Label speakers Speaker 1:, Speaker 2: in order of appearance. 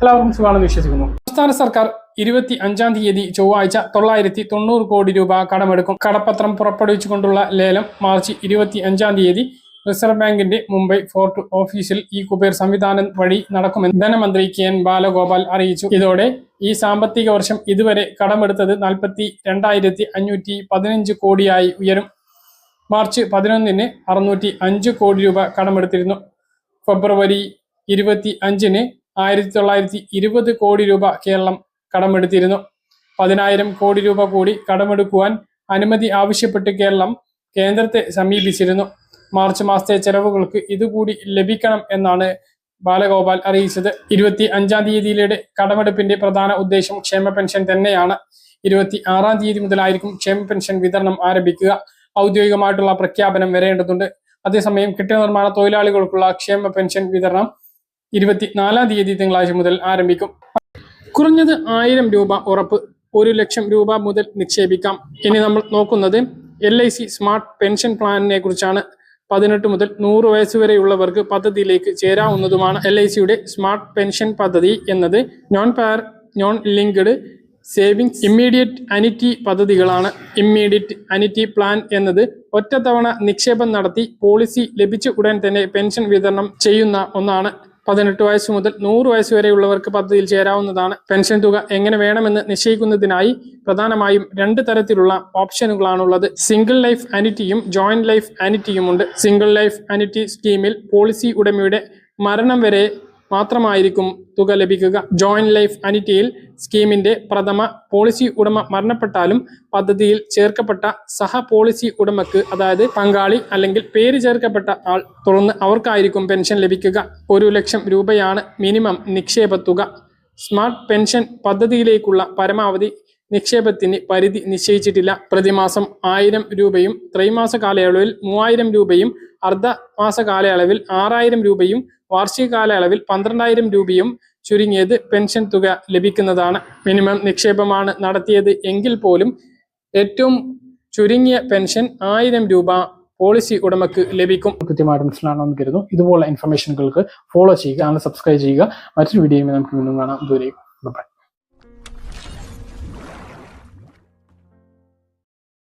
Speaker 1: എല്ലാവർക്കും സുഖമാണെന്ന് വിശ്വസിക്കുന്നു. സംസ്ഥാന സർക്കാർ ഇരുപത്തി അഞ്ചാം തീയതി ചൊവ്വാഴ്ച തൊള്ളായിരത്തി തൊണ്ണൂറ് കോടി രൂപ കടമെടുക്കും. കടപ്പത്രം പുറപ്പെടുവിച്ചുകൊണ്ടുള്ള ലേലം മാർച്ച് ഇരുപത്തി അഞ്ചാം തീയതി റിസർവ് ബാങ്കിന്റെ മുംബൈ ഫോർട്ട് ഓഫീസിൽ ഈ കുബേർ സംവിധാനം വഴി നടക്കുമെന്ന് ധനമന്ത്രി കെ എൻ ബാലഗോപാൽ അറിയിച്ചു. ഇതോടെ ഈ സാമ്പത്തിക വർഷം ഇതുവരെ കടമെടുത്തത് നാൽപ്പത്തി രണ്ടായിരത്തി അഞ്ഞൂറ്റി പതിനഞ്ച് കോടിയായി ഉയരും. മാർച്ച് പതിനൊന്നിന് അറുന്നൂറ്റി അഞ്ച് കോടി രൂപ കടമെടുത്തിരുന്നു. ഫെബ്രുവരി ഇരുപത്തി അഞ്ചിന് ആയിരത്തി തൊള്ളായിരത്തി ഇരുപത് കോടി രൂപ കേരളം കടമെടുത്തിരുന്നു. പതിനായിരം കോടി രൂപ കൂടി കടമെടുക്കുവാൻ അനുമതി ആവശ്യപ്പെട്ട് കേരളം കേന്ദ്രത്തെ സമീപിച്ചിരുന്നു. മാർച്ച് മാസത്തെ ചെലവുകൾക്ക് ഇതുകൂടി ലഭിക്കണം എന്നാണ് ബാലഗോപാൽ അറിയിച്ചത്. ഇരുപത്തി അഞ്ചാം തീയതിയിലെ കടമെടുപ്പിന്റെ പ്രധാന ഉദ്ദേശം ക്ഷേമ പെൻഷൻ തന്നെയാണ്. ഇരുപത്തി ആറാം തീയതി മുതലായിരിക്കും ക്ഷേമ പെൻഷൻ വിതരണം ആരംഭിക്കുക. ഔദ്യോഗികമായിട്ടുള്ള പ്രഖ്യാപനം വരേണ്ടതുണ്ട്. അതേസമയം കെട്ടിട നിർമ്മാണ തൊഴിലാളികൾക്കുള്ള ക്ഷേമ പെൻഷൻ വിതരണം ഇരുപത്തിനാലാം തീയതി തിങ്കളാഴ്ച മുതൽ ആരംഭിക്കും. കുറഞ്ഞത് ആയിരം രൂപ ഉറപ്പ് ഒരു ലക്ഷം രൂപ മുതൽ നിക്ഷേപിക്കാം. ഇനി നമ്മൾ നോക്കുന്നത് L I C smart pension പ്ലാനിനെ കുറിച്ചാണ്. പതിനെട്ട് മുതൽ നൂറ് വയസ്സ് വരെയുള്ളവർക്ക് പദ്ധതിയിലേക്ക് ചേരാവുന്നതുമാണ് എൽ ഐ സിയുടെ സ്മാർട്ട് പെൻഷൻ പദ്ധതി എന്നത് non par non linked savings immediate annuity പദ്ധതികളാണ്. ഇമ്മീഡിയറ്റ് അനിറ്റി പ്ലാൻ എന്നത് ഒറ്റത്തവണ നിക്ഷേപം നടത്തി പോളിസി ലഭിച്ച ഉടൻ തന്നെ പെൻഷൻ വിതരണം ചെയ്യുന്ന ഒന്നാണ്. പതിനെട്ട് വയസ്സ് മുതൽ നൂറ് വയസ്സ് വരെയുള്ളവർക്ക് പദ്ധതിയിൽ ചേരാവുന്നതാണ്. പെൻഷൻ തുക എങ്ങനെ വേണമെന്ന് നിശ്ചയിക്കുന്നതിനായി പ്രധാനമായും രണ്ട് തരത്തിലുള്ള ഓപ്ഷനുകളാണുള്ളത്. സിംഗിൾ ലൈഫ് അനിറ്റിയും ജോയിന്റ് ലൈഫ് അനിറ്റിയുമുണ്ട് സിംഗിൾ ലൈഫ് അനിറ്റി സ്കീമിൽ പോളിസി ഉടമയുടെ മരണം വരെ മാത്രമായിരിക്കും തുക ലഭിക്കുക. ജോയിന്റ് ലൈഫ് അനിറ്റിയിൽ സ്കീമിന്റെ പ്രഥമ പോളിസി ഉടമ മരണപ്പെട്ടാലും പദ്ധതിയിൽ ചേർക്കപ്പെട്ട സഹ പോളിസി ഉടമക്ക് അതായത് പങ്കാളി അല്ലെങ്കിൽ പേര് ചേർക്കപ്പെട്ട ആൾ തുടർന്ന് അവർക്കായിരിക്കും പെൻഷൻ ലഭിക്കുക. ഒരു ലക്ഷം രൂപയാണ് മിനിമം നിക്ഷേപ തുക. സ്മാർട്ട് പെൻഷൻ പദ്ധതിയിലേക്കുള്ള പരമാവധി നിക്ഷേപത്തിന് പരിധി നിശ്ചയിച്ചിട്ടില്ല. പ്രതിമാസം ആയിരം രൂപയും ത്രൈമാസ കാലയളവിൽ മൂവായിരം രൂപയും അർദ്ധമാസ കാലയളവിൽ ആറായിരം രൂപയും വാർഷിക കാലയളവിൽ പന്ത്രണ്ടായിരം രൂപയും ചുരുങ്ങിയത് പെൻഷൻ തുക ലഭിക്കുന്നതാണ്. മിനിമം നിക്ഷേപമാണ് നടത്തിയത് എങ്കിൽ പോലും ഏറ്റവും ചുരുങ്ങിയ പെൻഷൻ ആയിരം രൂപ പോളിസി ഉടമക്ക് ലഭിക്കും. കൃത്യമായിട്ട് മനസ്സിലാണെന്ന് കരുതുന്നു. ഇതുപോലുള്ള ഇൻഫർമേഷനുകൾക്ക് ഫോളോ ചെയ്യുക അങ്ങനെ സബ്സ്ക്രൈബ് ചെയ്യുക. മറ്റൊരു വീഡിയോയുമായി നമുക്ക് വീണ്ടും കാണാം. ബൈ